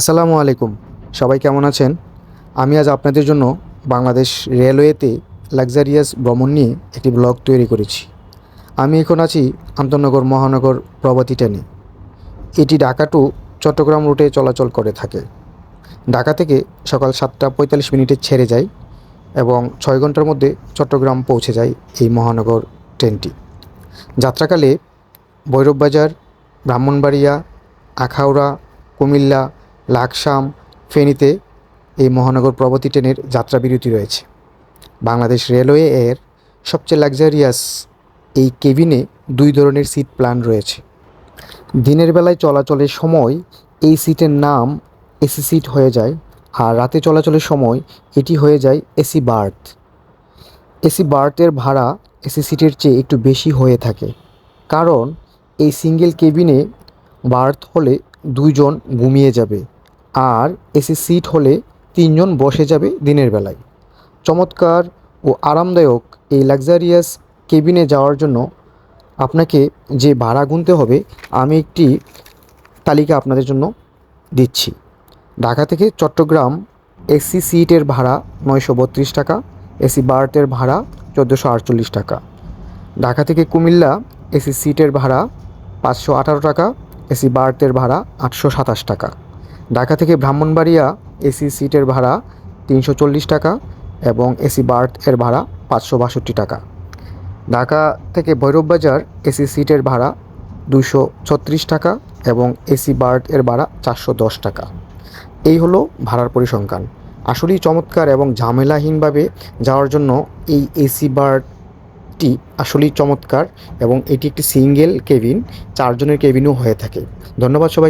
আসসালামু আলাইকুম। সবাই কেমন আছেন? আমি আজ আপনাদের জন্য বাংলাদেশ রেলওয়েতে লাক্সারিয়াস ভ্রমণ নিয়ে একটি ব্লগ তৈরি করেছি। আমি এখন আছি আন্তনগর মহানগর প্রভাতী ট্রেনে। এটি ঢাকা টু চট্টগ্রাম রুটে চলাচল করে থাকে। ঢাকা থেকে সকাল সাতটা পঁয়তাল্লিশ মিনিটে ছেড়ে যায় এবং ছয় ঘণ্টার মধ্যে চট্টগ্রাম পৌঁছে যায় এই মহানগর ট্রেনটি। যাত্রাকালে ভৈরববাজার, ব্রাহ্মণবাড়িয়া, আখাউড়া, কুমিল্লা লাকসাম ফেনীতে এই মহানগর প্রগতি ট্রেনের যাত্রা বিরতি রয়েছে। বাংলাদেশ রেলওয়ে এর সবচেয়ে লাক্সারিয়াস এই কেবিনে দুই ধরনের সিট প্ল্যান রয়েছে। দিনের বেলায় চলাচলের সময় এই সিটের নাম এসি সিট হয়ে যায় আর রাতে চলাচলের সময় এটি হয়ে যায় এসি বার্থ এসি বার্থের ভাড়া এসি সিটের চেয়ে একটু বেশি হয়ে থাকে কারণ এই সিঙ্গেল কেবিনে বার্থ হলে দুইজন ঘুমিয়ে যাবে। আর এসি সিট হলে তিনজন বসে যাবে দিনের বেলায়। চমৎকার ও আরামদায়ক এই লাক্সারিয়াস কেবিনে যাওয়ার জন্য আপনাকে যে ভাড়া গুনতে হবে, আমি একটি তালিকা আপনাদের জন্য দিচ্ছি। ঢাকা থেকে চট্টগ্রাম এসি সিটের ভাড়া নয়শো বত্রিশ টাকা, এসি বার্থের ভাড়া চোদ্দোশো আটচল্লিশ টাকা। ঢাকা থেকে কুমিল্লা এসি সিটের ভাড়া পাঁচশো আঠারো টাকা, এসি বার্থের ভাড়া আটশো সাতাশ টাকা। ঢাকা থেকে ব্রাহ্মণবাড়িয়া এসি সিটের ভাড়া তিনশো চল্লিশ টাকা এবং এসি বার্থ এর ভাড়া পাঁচশো বাষট্টি টাকা। ঢাকা থেকে ভৈরববাজার এসি সিটের ভাড়া দুশো ছত্রিশ টাকা এবং এসি বার্থ এর ভাড়া চারশো দশ টাকা। এই হলো ভাড়ার পরিসংখ্যান। আসলেই চমৎকার এবং ঝামেলাহীনভাবে যাওয়ার জন্য এই এসি বার্থটি আসলেই চমৎকার এবং এটি একটি সিঙ্গেল কেবিন, চারজনের কেবিনও হয়ে থাকে। ধন্যবাদ সবাই